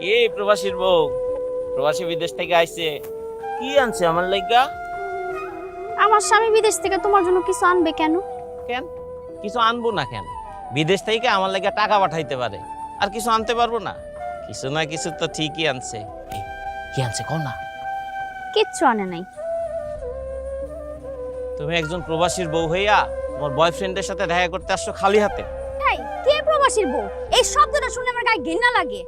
কে প্রবাসীর বউ? প্রবাসী বিদেশ থেকে আইছে। কি আনছে আমার লাইগা? আমার স্বামী বিদেশ থেকে তোমার জন্য কিছু আনবে কেন? কেন? কিছু আনব না কেন? বিদেশ থেকে আমার লাগে টাকা পাঠাইতে পারে। আর কিছু আনতে পারব না। কিছু না কিছু তো ঠিকই আনছে। কি আনছে কও না? কিচ্ছু আনে নাই। তুমি একজন প্রবাসীর বউ হইয়া তোমার বয়ফ্রেন্ডের সাথে দেখা করতে আসছো খালি হাতে? এই কে প্রবাসীর বউ? এই শব্দটা শুনে আমার গায়ে ঘৃণা লাগে।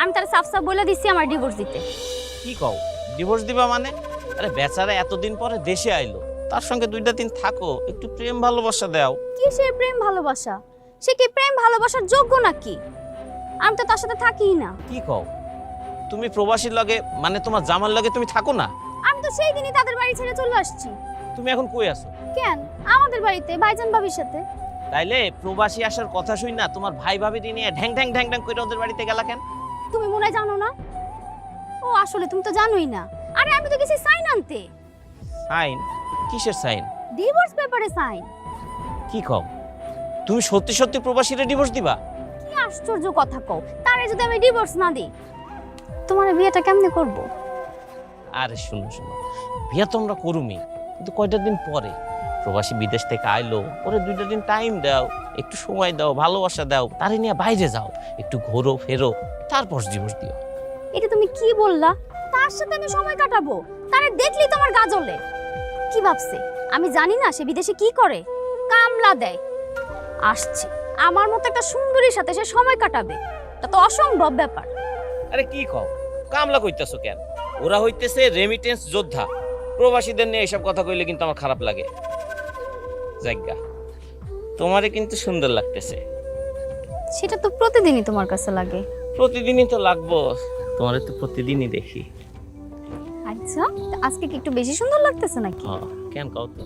আমি তার সাফ সাফ বলে দিছি আমার ডিভোর্স দিতে। কি কও? ডিভোর্স দিবা মানে? আরে বেচারা এতদিন পরে দেশে আইলো। তার সঙ্গে দুইটা দিন থাকো একটু প্রেম ভালোবাসা দাও। কি সে প্রেম ভালোবাসা? সে কি প্রেম ভালোবাসার যোগ্য নাকি? আমি তো তার সাথে থাকিই না। কি কও? তুমি প্রবাসীর লগে মানে তোমার জামার লগে তুমি থাকো না? আমি তো সেই দিনই তাদের বাড়ি ছেড়ে চলে আসছি। তুমি এখন কই আছো? কেন? আমাদের বাড়িতে ভাইজান ভাবির সাথে। তাইলে প্রবাসী আসার কথা শুই না তোমার ভাই ভাবি নিয়ে ঢ্যাং ঢ্যাং ঢ্যাং ঢ্যাং করে ওদের বাড়িতে গেলা কেন? তুমি মনে জানো না? ও আসলে তুমি তো জানোই না। আরে আমি তো গেছি সাইন আনতে। সাইন? কিসের সাইন? ডিভোর্স পেপারে সাইন। কি কও? তুমি সত্যি সত্যি প্রবাসীরা ডিভোর্স দিবা? কি আশ্চর্য কথা কও। তারে যদি আমি ডিভোর্স না দিই তোমার বিয়েটা কেমনে করব? আরে শুনো শুনো। বিয়ে তো আমরা করুমি কিন্তু কয়টা দিন পরে? প্রবাসী বিদেশ থেকে আইলো ওরে দুইটা দিন টাইম দাও একটু সময় দাও ভালোবাসা দাও তারে নিয়ে বাইরে যাও একটু ঘোরো ফেরো তারপর ডিভোর্স দিও। এটা তুমি কি বললা? তার সাথে আমি সময় কাটাবো তারে দেখলেই তোমার গা জ্বলে। কি ভাবছে? আমি জানি না সে বিদেশে কি করে। কামলা দেয়। আসছে। আমার মতো একটা সুন্দরীর সাথে সে সময় কাটাবে। তা তো অসম্ভব ব্যাপার। আরে কি কও? কামলা কইতাছো কেন? ওরা হইতেছে রেমিটেন্স যোদ্ধা। প্রবাসীদের নিয়ে এসব কথা কইলে কিন্তু আমার খারাপ লাগে। জায়গা। তোমারে কিন্তু সুন্দর লাগতেছে। সেটা তো প্রতিদিনই তোমার কাছে লাগে। প্রতিদিনই তো লাগবো। তোমারে তো প্রতিদিনই দেখি। আচ্ছা আজকে কি একটু বেশি সুন্দর লাগতেছে নাকি? কেন কও তো?